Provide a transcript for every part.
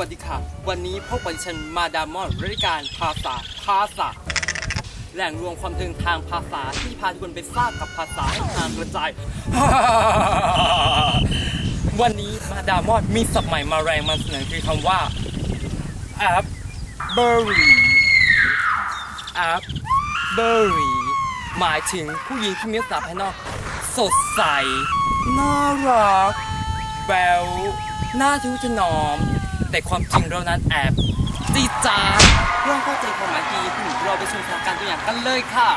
วัสดีค่ะ วันนี้พบกับดิฉันมาดามมอนรายการภาษาภาษาแหล่งรวมความถึงทางภาษาที่พาทุกคนไปทราบกับภาษาให้ทางกระจาย วันนี้มาดามมอนมีศัพท์ใหม่มาแรงมาเสนอคือคำว่า app berry app berry หมายถึงผู้หญิงที่มีลักษณะภายนอก สดใส น่ารักแบวน่าทุถนอม แต่ความจริงเรานั้นแอบจีจาเพื่อเข้าใจความหมายดีขึ้นเราไปชมสถานการณ์ตัวอย่างกันเลยค่ะ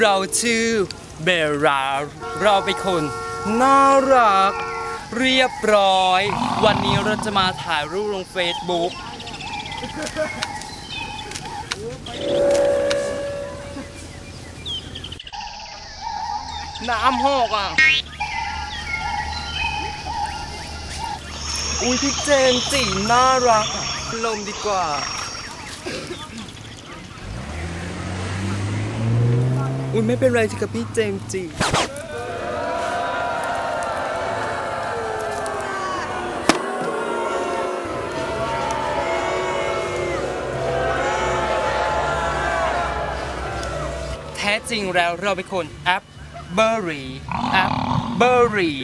เราชื่อเบราเราเป็นคนน่ารัก เรียบร้อย วันนี้เราจะมาถ่ายรูปลงเฟซบุ๊ก น้ำหอกอะ อุ้ยพี่เจนจีน่ารักอะลมดีกว่า อุ้ยไม่เป็นไรสิกับพี่เจมส์จีแท้จริงแล้วเราเป็นคนแอป เบอร์รี่แอปเบอร์รี่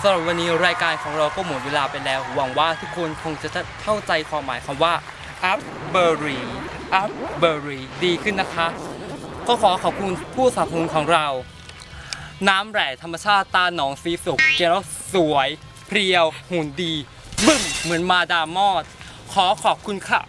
สำหรับวันนี้รายการของเราก็หมดเวลาไปแล้ว หวังว่าทุกคนคงจะเข้าใจความหมายคำว่า up berry up berry ดีขึ้นนะคะ ก็ขอขอบคุณผู้สนับสนุนของเรา น้ำแร่ธรรมชาติตาหนองซีสุกเกลสวย เพรียว หุ่นดีบึ้มเหมือนมาดามอด ขอขอบคุณค่ะ